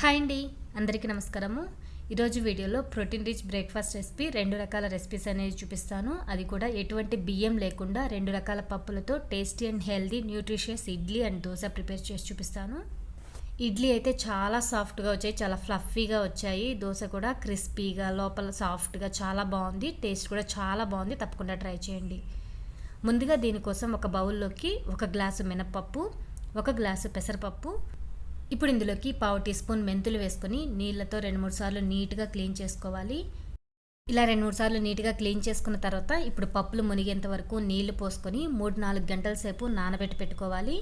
Hi అండి అందరికీ నమస్కారము. ఈరోజు వీడియోలో ప్రోటీన్ రిచ్ బ్రేక్ఫాస్ట్ రెసిపీ రెండు రకాల రెసిపీస్ అనేవి చూపిస్తాను. అది కూడా ఎటువంటి బియ్యం లేకుండా రెండు రకాల పప్పులతో tasty and healthy nutritious idli and dosa prepare చేసి చూపిస్తాను. ఇడ్లీ అయితే చాలా సాఫ్ట్గా వచ్చాయి చాలా ఫ్లఫీగా వచ్చాయి. దోశ కూడా క్రిస్పీగా లోపల సాఫ్ట్గా చాలా బాగుంది. టేస్ట్ కూడా చాలా బాగుంది. తప్పకుండా ట్రై చేయండి. ముందుగా దీనికోసం ఒక బౌల్లోకి ఒక గ్లాసు మినప్పప్పు ఒక గ్లాసు పెసరపప్పు ఇప్పుడు ఇందులోకి పావు టీ స్పూన్ మెంతులు వేసుకొని నీళ్ళతో రెండు మూడు సార్లు నీట్గా క్లీన్ చేసుకోవాలి. ఇలా రెండు మూడు సార్లు నీట్గా క్లీన్ చేసుకున్న తర్వాత ఇప్పుడు పప్పులు మునిగేంత వరకు నీళ్ళు పోసుకొని మూడు నాలుగు గంటల సేపు నానబెట్టి పెట్టుకోవాలి.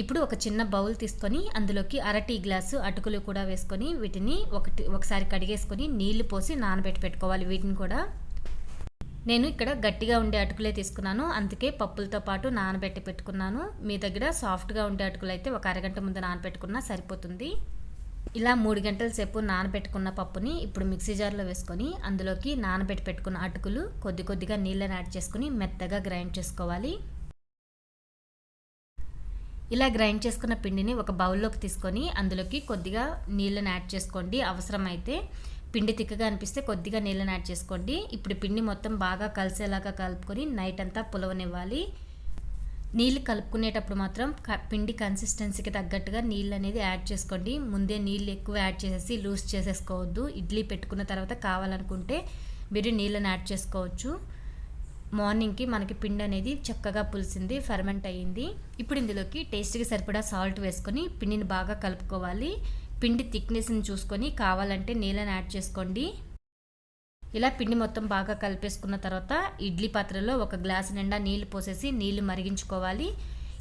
ఇప్పుడు ఒక చిన్న బౌల్ తీసుకొని అందులోకి అర టీ గ్లాసు అటుకులు కూడా వేసుకొని వీటిని ఒకటి ఒకసారి కడిగేసుకొని నీళ్ళు పోసి నానబెట్టి పెట్టుకోవాలి వీటిని కూడా. నేను ఇక్కడ గట్టిగా ఉండే అటుకులే తీసుకున్నాను. అందుకే పప్పులతో పాటు నానబెట్టి పెట్టుకున్నాను. మీ దగ్గర సాఫ్ట్గా ఉండే అటుకులు అయితే ఒక అరగంట ముందు నానబెట్టుకున్నా సరిపోతుంది. ఇలా మూడు గంటల సేపు నానబెట్టుకున్న పప్పుని ఇప్పుడు మిక్సీ జార్లో వేసుకొని అందులోకి నానబెట్టి పెట్టుకున్న అటుకులు కొద్ది కొద్దిగా నీళ్ళని యాడ్ చేసుకుని మెత్తగా గ్రైండ్ చేసుకోవాలి. ఇలా గ్రైండ్ చేసుకున్న పిండిని ఒక బౌల్లోకి తీసుకొని అందులోకి కొద్దిగా నీళ్ళని యాడ్ చేసుకోండి. అవసరమైతే పిండి తిక్కగా అనిపిస్తే కొద్దిగా నీళ్ళని యాడ్ చేసుకోండి. ఇప్పుడు పిండి మొత్తం బాగా కలిసేలాగా కలుపుకొని నైట్ అంతా పులవనివ్వాలి. నీళ్ళు కలుపుకునేటప్పుడు మాత్రం పిండి కన్సిస్టెన్సీకి తగ్గట్టుగా నీళ్ళు అనేది యాడ్ చేసుకోండి. ముందే నీళ్ళు ఎక్కువ యాడ్ చేసేసి లూజ్ చేసేసుకోవద్దు. ఇడ్లీ పెట్టుకున్న తర్వాత కావాలనుకుంటే మీరు నీళ్ళని యాడ్ చేసుకోవచ్చు. మార్నింగ్కి మనకి పిండి అనేది చక్కగా పులిసింది ఫర్మెంట్ అయ్యింది. ఇప్పుడు ఇందులోకి టేస్ట్కి సరిపడా సాల్ట్ వేసుకొని పిండిని బాగా కలుపుకోవాలి. పిండి థిక్నెస్ని చూసుకొని కావాలంటే నీళ్ళని యాడ్ చేసుకోండి. ఇలా పిండి మొత్తం బాగా కలిపేసుకున్న తర్వాత ఇడ్లీ పాత్రలో ఒక గ్లాస్ నిండా నీళ్ళు పోసేసి నీళ్ళు మరిగించుకోవాలి.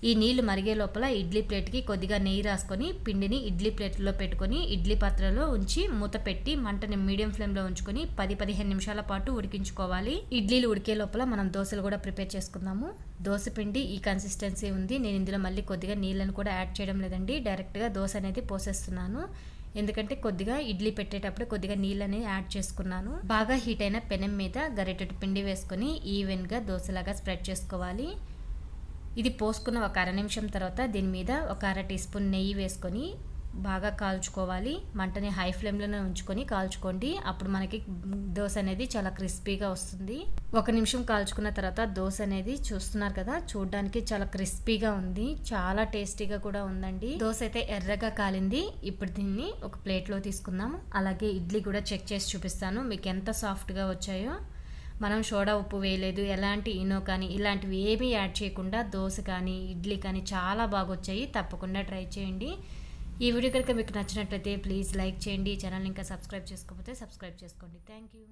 ఈ నీళ్ళు మరిగే లోపల ఇడ్లీ ప్లేట్కి కొద్దిగా నెయ్యి రాసుకొని పిండిని ఇడ్లీ ప్లేట్లో పెట్టుకొని ఇడ్లీ పాత్రలో ఉంచి మూత పెట్టి మంటని మీడియం ఫ్లేమ్లో ఉంచుకొని పది పదిహేను నిమిషాల పాటు ఉడికించుకోవాలి. ఇడ్లీలు ఉడికే లోపల మనం దోశలు కూడా ప్రిపేర్ చేసుకుందాము. దోశ పిండి ఈ కన్సిస్టెన్సీ ఉంది. నేను ఇందులో మళ్ళీ కొద్దిగా నీళ్ళను కూడా యాడ్ చేయడం లేదండి. డైరెక్ట్గా దోశ అనేది పోసేస్తున్నాను. ఎందుకంటే కొద్దిగా ఇడ్లీ పెట్టేటప్పుడు కొద్దిగా నీళ్ళని యాడ్ చేసుకున్నాను. బాగా హీట్ అయిన పెనం మీద గరిటెడు పిండి వేసుకొని ఈవెన్గా దోశలాగా స్ప్రెడ్ చేసుకోవాలి. ఇది పోసుకున్న ఒక అర నిమిషం తర్వాత దీని మీద ఒక అర టీ స్పూన్ నెయ్యి వేసుకొని బాగా కాల్చుకోవాలి. మంటని హై ఫ్లేమ్లోనే ఉంచుకొని కాల్చుకోండి. అప్పుడు మనకి దోశ అనేది చాలా క్రిస్పీగా వస్తుంది. ఒక నిమిషం కాల్చుకున్న తర్వాత దోశ అనేది చూస్తున్నారు కదా చూడడానికి చాలా క్రిస్పీగా ఉంది. చాలా టేస్టీగా కూడా ఉందండి. దోశ అయితే ఎర్రగా కాలింది. ఇప్పుడు దీన్ని ఒక ప్లేట్లో తీసుకుందాం. అలాగే ఇడ్లీ కూడా చెక్ చేసి చూపిస్తాను. మీకు ఎంత సాఫ్ట్గా వచ్చాయో. మనం సోడా ఉప్పు వేయలేదు ఎలాంటి ఇనో కానీ ఇలాంటివి ఏమీ యాడ్ చేయకుండా దోశ కానీ ఇడ్లీ కానీ చాలా బాగా వచ్చాయి తప్పకుండా ట్రై చేయండి. ఈ వీడియో కనుక మీకు నచ్చినట్లయితే ప్లీజ్ లైక్ చేయండి. ఛానల్ ఇంకా సబ్స్క్రైబ్ చేసుకోకపోతే సబ్స్క్రైబ్ చేసుకోండి. Thank you.